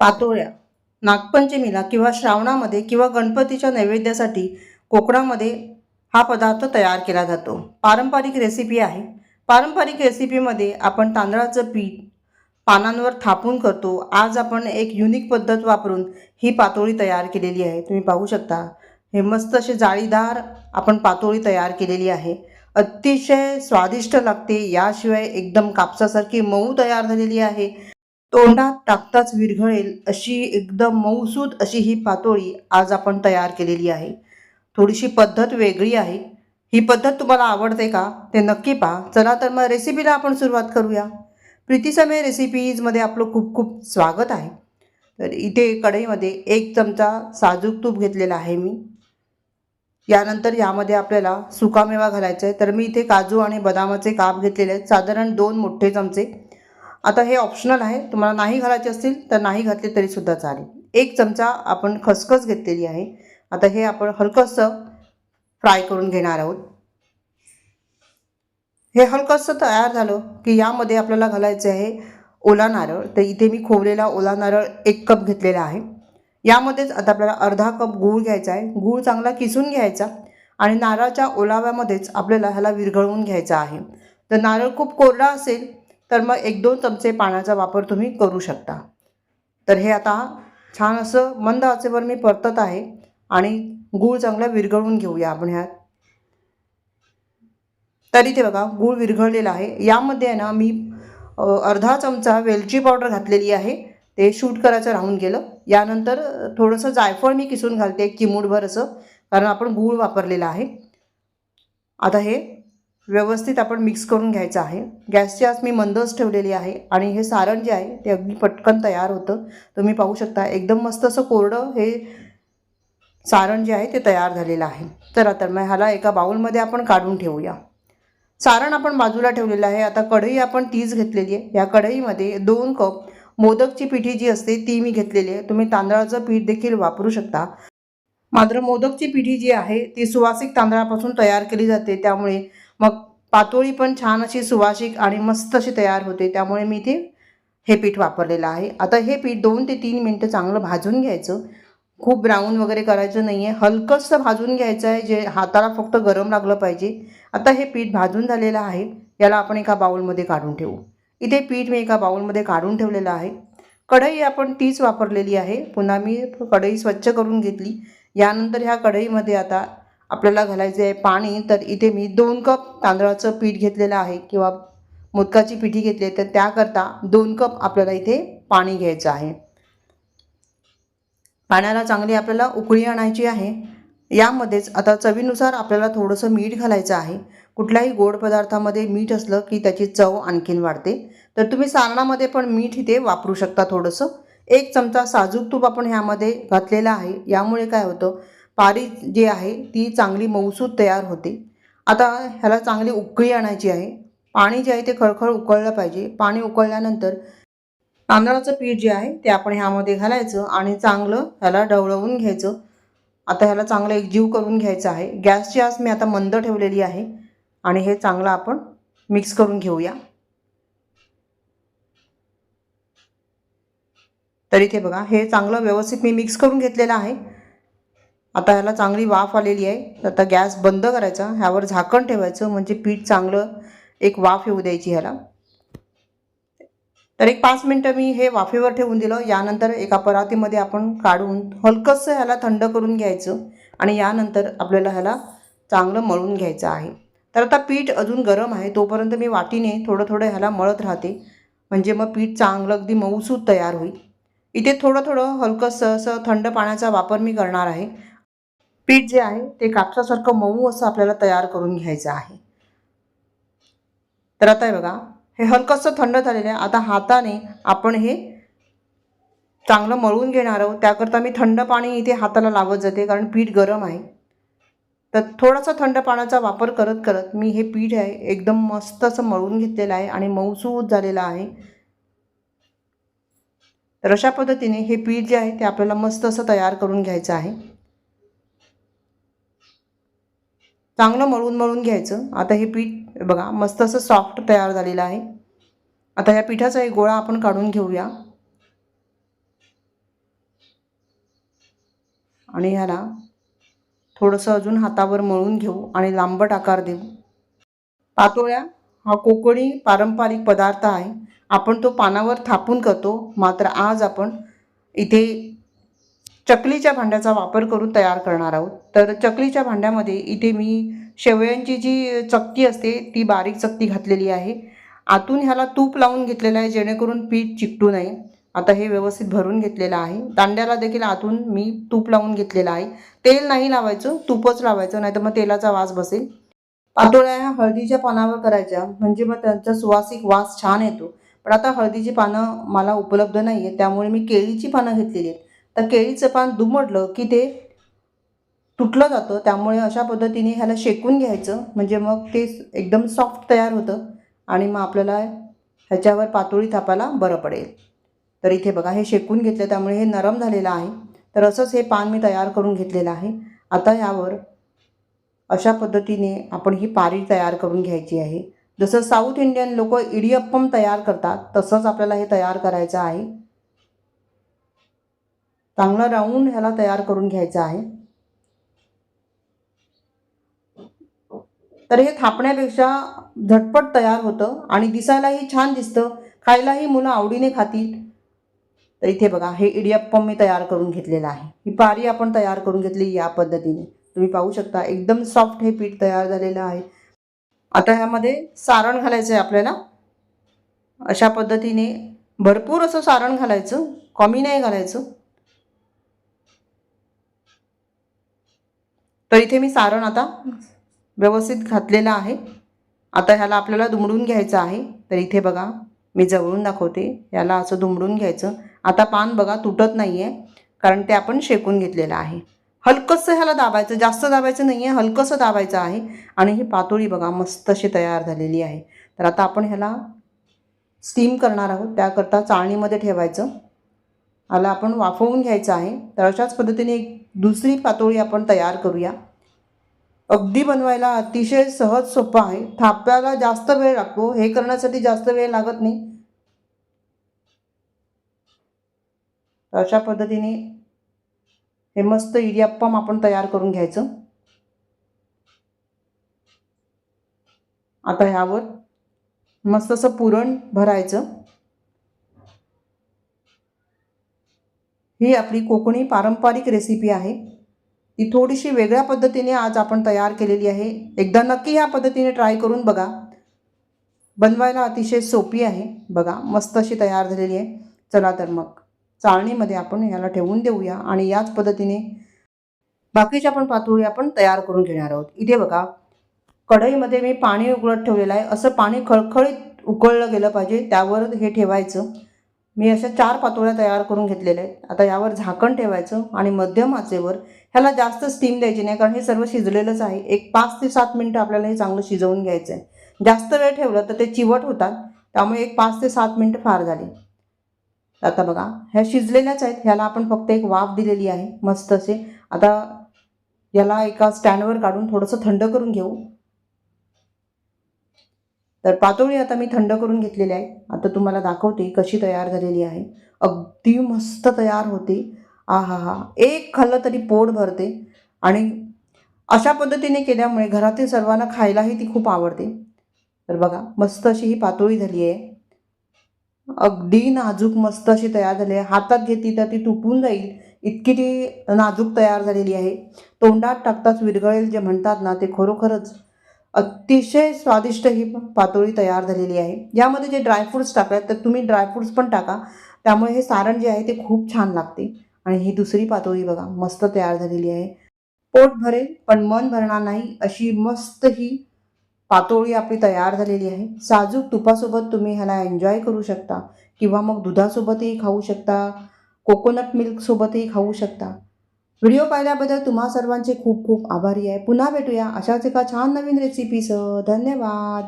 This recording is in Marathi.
पातोळ्या नागपंचमीला किंवा श्रावणामध्ये किंवा गणपतीच्या नैवेद्यासाठी कोकणामध्ये हा पदार्थ तयार केला जातो. पारंपरिक रेसिपी आहे. पारंपरिक रेसिपीमध्ये आपण तांदळाचं पीठ पानांवर थापून करतो. आज आपण एक युनिक पद्धत वापरून ही पातोळी तयार केलेली आहे. तुम्ही पाहू शकता. हे मस्त असे जाळीदार आपण पातोळी तयार केलेली आहे. अतिशय स्वादिष्ट लागते. याशिवाय एकदम कापसासारखी मऊ तयार झालेली आहे. तोंडात टाकताच विरघळेल अशी एकदम मऊसूद अशी ही पातोळी आज आपण तयार केलेली आहे. थोडीशी पद्धत वेगळी आहे. ही पद्धत तुम्हाला आवडते का ते नक्की पहा. चला तर मग रेसिपीला आपण सुरुवात करूया. प्रीतीसमय रेसिपीजमध्ये आपलं खूप खूप स्वागत आहे. तर इथे कढईमध्ये एक चमचा साजूक तूप घेतलेला आहे मी. यानंतर यामध्ये आपल्याला सुकामेवा घालायचा आहे. तर मी इथे काजू आणि बदामाचे काप घेतलेले आहेत. साधारण दोन मोठे चमचे. आता हे ऑप्शनल आहे. तुम्हाला नाही घालायचे असतील तर नाही घातले तरीसुद्धा चालेल. एक चमचा आपण खसखस घेतलेली आहे. आता हे आपण हलकंसं फ्राय करून घेणार आहोत. हे हलकंसं तयार झालं की यामध्ये आपल्याला घालायचे आहे ओला नारळ. तर इथे मी खोवलेला ओला नारळ एक कप घेतलेला आहे. यामध्येच आता आपल्याला अर्धा कप गूळ घ्यायचा आहे. गूळ चांगला किसून घ्यायचा आणि नारळाच्या ओलाव्यामध्येच आपल्याला ह्याला विरघळवून घ्यायचा आहे. तर नारळ खूप कोरडा असेल तर मग एक दोन चमचे पाण्याचा वापर तुम्ही करू शकता. तर हे आता छान असं मंद आचेवर मी परतत आहे आणि गूळ चांगला विरघळवून घेऊया आपण ह्यात. तर इथे बघा गूळ विरघळलेला आहे. यामध्ये आहे ना मी अर्धा चमचा वेलची पावडर घातलेली आहे. ते शूट करायचं राहून गेलं. यानंतर थोडंसं जायफळ मी किसून घालते एक असं कारण आपण गूळ वापरलेला आहे. आता हे व्यवस्थित आपण मिक्स करून घ्यायचं आहे. गॅसची आज मी मंदच ठेवलेली आहे आणि हे सारण जे आहे ते अगदी पटकन तयार होतं. तुम्ही पाहू शकता एकदम मस्त असं कोरडं हे सारण जे आहे ते तयार झालेलं आहे. चला तर मग ह्याला एका बाउलमध्ये आपण काढून ठेवूया. सारण आपण बाजूला ठेवलेलं आहे. आता कढई आपण तीच घेतलेली आहे. या कढईमध्ये दोन कप मोदकची पिठी जी असते ती मी घेतलेली आहे. तुम्ही तांदळाचं पीठ देखील वापरू शकता. मात्र मोदकची पिठी जी आहे ती सुवासिक तांदळापासून तयार केली जाते. त्यामुळे मग पातोळी पण छान अशी सुवासिक आणि मस्त अशी तयार होते त्यामुळे मी ते हे पीठ वापरलेलं आहे. आता हे पीठ दोन ते तीन मिनटं चांगलं भाजून घ्यायचं. खूप ब्राऊन वगैरे करायचं नाही आहे हलकंसं भाजून घ्यायचं आहे जे हाताला फक्त गरम लागलं पाहिजे. आता हे पीठ भाजून झालेलं आहे. याला आपण एका बाउलमध्ये काढून ठेवू. इथे पीठ मी एका बाउलमध्ये काढून ठेवलेलं आहे. कढई आपण तीच वापरलेली आहे. पुन्हा मी कढई स्वच्छ करून घेतली. यानंतर ह्या कढईमध्ये आता आपल्याला घालायचे आहे पाणी तर इथे मी दोन कप तांदळाचं पीठ घेतलेलं आहे किंवा मोदकाची पिठी घेतली आहे तर त्याकरता दोन कप आपल्याला इथे पाणी घ्यायचं आहे. पाण्याला चांगली आपल्याला उकळी आणायची आहे. यामध्येच आता चवीनुसार आपल्याला थोडंसं मीठ घालायचं आहे. कुठल्याही गोड पदार्थामध्ये मीठ असलं की त्याची चव आणखीन वाढते. तर तुम्ही सारणामध्ये पण मीठ इथे वापरू शकता थोडंसं. एक चमचा साजूक तूप आपण ह्यामध्ये घातलेलं आहे. यामुळे काय होतं? पारी जी आहे ती चांगली मऊसूद तयार होते. आता ह्याला चांगली उकळी आणायची आहे. पाणी जे आहे ते खळखळ उकळलं पाहिजे. पाणी उकळल्यानंतर तांदळाचं पीठ जे आहे ते आपण ह्यामध्ये घालायचं आणि चांगलं ह्याला ढवळवून घ्यायचं. आता ह्याला चांगलं एकजीव करून घ्यायचं आहे. गॅसची आस मी आता मंद ठेवलेली आहे आणि हे चांगलं आपण मिक्स करून घेऊया. तर इथे बघा हे चांगलं व्यवस्थित मी मिक्स करून घेतलेलं आहे. आता ह्याला चांगली वाफ आलेली आहे. आता गॅस बंद करायचा. ह्यावर झाकण ठेवायचं. म्हणजे पीठ चांगलं एक वाफ येऊ द्यायची ह्याला. तर एक पाच मिनटं मी हे वाफेवर ठेवून दिलं. यानंतर एका परातीमध्ये आपण काढून हलकंसं ह्याला थंड करून घ्यायचं आणि यानंतर आपल्याला ह्याला चांगलं मळून घ्यायचं आहे. तर आता पीठ अजून गरम आहे. तोपर्यंत मी वाटीने थोडं थोडं ह्याला मळत राहते. म्हणजे मग पीठ चांगलं अगदी मऊसूद तयार होईल. इथे थोडं थोडं हलकंसं असं थंड पाण्याचा वापर मी करणार आहे. पीठ जे आहे ते कापसासारखं मऊ असं आपल्याला तयार करून घ्यायचं आहे. तर आता हे बघा हे हलकंसं थंड झालेलं आहे. आता हाताने आपण हे चांगलं मळून घेणार आहोत. त्याकरता मी थंड पाणी इथे हाताला लावत जाते कारण पीठ गरम आहे. तर थोडासा थंड पाण्याचा वापर करत करत मी हे पीठ आहे एकदम मस्त असं मळून घेतलेलं आहे आणि मऊसूद झालेलं आहे. तर अशा पद्धतीने हे पीठ जे आहे ते आपल्याला मस्त असं तयार करून घ्यायचं आहे. चांगलं मळून मळून घ्यायचं. आता हे पीठ बघा मस्त असं सॉफ्ट तयार झालेलं आहे. आता या पिठाचा एक गोळा आपण काढून घेऊया. आणि ह्याला थोडंसं अजून हातावर मळून घेऊ आणि लांबट आकार देऊ. पातोळ्या हा कोकणी पारंपरिक पदार्थ आहे. आपण तो पानावर थापून करतो. मात्र आज आपण इथे चकलीच्या भांड्याचा वापर करून तयार करणार आहोत. तर चकलीच्या भांड्यामध्ये इथे मी शेवयांची जी चकती असते ती बारीक चकती घातलेली आहे. आतून ह्याला तूप लावून घेतलेलं आहे जेणेकरून पीठ चिकटू नये. आता हे व्यवस्थित भरून घेतलेलं आहे. दांड्याला देखील आतून मी तूप लावून घेतलेलं आहे. तेल नाही लावायचं तूपच लावायचं नाही तर मग तेलाचा वास बसेल. पातोळ्या ह्या हळदीच्या पानावर करायच्या म्हणजे मग त्यांचा सुवासिक वास छान येतो. पण आता हळदीची पानं मला उपलब्ध नाही आहे त्यामुळे मी केळीची पानं घेतलेली आहेत. तर केळीचं पान दुमडलं की ते तुटलं जातं. त्यामुळे अशा पद्धतीने ह्याला शेकून घ्यायचं. म्हणजे मग ते एकदम सॉफ्ट तयार होतं आणि मग आपल्याला ह्याच्यावर पातोळी थापायला बरं पडेल. तर इथे बघा हे शेकून घेतलं त्यामुळे हे नरम झालेलं आहे. तर असंच हे पान मी तयार करून घेतलेलं आहे. आता यावर अशा पद्धतीने आपण ही पारी तयार करून घ्यायची आहे. जसं साऊथ इंडियन लोक इडियप्पम तयार करतात तसंच आपल्याला हे तयार करायचं आहे. चांगलं राऊंड ह्याला तयार करून घ्यायचं आहे. तर हे थापण्यापेक्षा झटपट तयार होतं आणि दिसायलाही छान दिसतं. खायलाही मुलं आवडीने खातील. तर इथे बघा हे इडियप्पम मी तयार करून घेतलेलं आहे. ही पारी आपण तयार करून घेतली या पद्धतीने. तुम्ही पाहू शकता एकदम सॉफ्ट हे पीठ तयार झालेलं आहे. आता ह्यामध्ये सारण घालायचं आहे आपल्याला. अशा पद्धतीने भरपूर असं सारण घालायचं. कमी नाही घालायचं. तर इथे मी सारण आता व्यवस्थित घातलेलं आहे. आता ह्याला आपल्याला दुमडून घ्यायचं आहे. तर इथे बघा मी जवळून दाखवते. याला असं दुमडून घ्यायचं. आता पान बघा तुटत नाही आहे कारण ते आपण शेकून घेतलेलं आहे. हलकंसं ह्याला दाबायचं जास्त दाबायचं नाही आहे हलकंसं दाबायचं आहे. आणि ही पातोळी बघा मस्त अशी तयार झालेली आहे. तर आता आपण ह्याला स्टीम करणार आहोत. त्याकरता चाळणीमध्ये ठेवायचं. ह्याला आपण वाफवून घ्यायचं आहे. तर अशाच पद्धतीने एक दुसरी पातोळी आपण तयार करूया. अगदी बनवायला अतिशय सहज सोपं आहे. थाप्याला जास्त वेळ लागतो. हे करण्यासाठी जास्त वेळ लागत नाही. तर अशा पद्धतीने हे मस्त इडियाप्पम आपण तयार करून घ्यायचं. आता ह्यावर मस्त असं पुरण भरायचं. ही आपली कोकणी पारंपरिक रेसिपी आहे. ती थोडीशी वेगळ्या पद्धतीने आज आपण तयार केलेली आहे. एकदा नक्की ह्या पद्धतीने ट्राय करून बघा. बनवायला अतिशय सोपी आहे. बघा मस्त अशी तयार झालेली आहे. चला तर मग चाळणीमध्ये आपण याला ठेवून देऊया आणि याच पद्धतीने बाकीच्या पण पातोळी आपण तयार करून घेणार आहोत. इथे बघा कढईमध्ये मी पाणी उकळत ठेवलेलं आहे. असं पाणी खळखळीत उकळलं गेलं पाहिजे. त्यावर हे ठेवायचं. मी अशा चार पातोळ्या तयार करून घेतलेल्या आहेत. आता यावर झाकण ठेवायचं आणि मध्यम आचेवर ह्याला जास्त स्टीम द्यायची नाही कारण हे सर्व शिजलेलंच आहे. एक पाच ते सात मिनटं आपल्याला हे चांगलं शिजवून घ्यायचं आहे जास्त वेळ ठेवलं तर ते चिवट होतात. त्यामुळे एक पाच ते सात मिनटं फार झाली. आता बघा ह्या शिजलेल्याच आहेत. ह्याला आपण फक्त एक वाफ दिलेली आहे. मस्त असे. आता याला एका स्टँडवर काढून थोडंसं थंड करून घेऊ. तर पातोळी आता मी थंड करून घेतलेली आहे. आता तुम्हाला दाखवते कशी तयार झालेली आहे. अगदी मस्त तयार होते. आ हा हा. एक खाल्लं तरी पोट भरते. आणि अशा पद्धतीने केल्यामुळे घरातील सर्वांना खायलाही ती खूप आवडते. तर बघा मस्त अशी ही पातोळी झाली आहे. अगदी नाजूक मस्त अशी तयार झाली आहे. हातात घेतली तर ती तुटून जाईल. इतकी ती नाजूक तयार झालेली आहे. तोंडात टाकताच विरघळेल जे म्हणतात ना ते खरोखरच अतिशय स्वादिष्ट ही पातोळी तयार झालेली आहे. यामध्ये जे ड्रायफ्रूट्स टाकल्यात तर तुम्ही ड्रायफ्रूट्स पण टाका. त्यामुळे हे सारण जे आहे ते खूप छान लागते. आणि ही दुसरी पातोळी बघा मस्त तयार झालेली आहे. पोट भरेल पण मन भरणार नाही अशी मस्त ही पातोळी आपली तयार झालेली आहे. साजूक तुपासोबत तुम्ही ह्याला एन्जॉय करू शकता. किंवा मग दुधासोबतही खाऊ शकता. कोकोनट मिल्कसोबतही खाऊ शकता. व्हिडिओ पाहिल्याबद्दल तुम्हा सर्वांचे खूप खूप आभारी आहे. पुन्हा भेटूया अशाच एका छान नवीन रेसिपीसह धन्यवाद.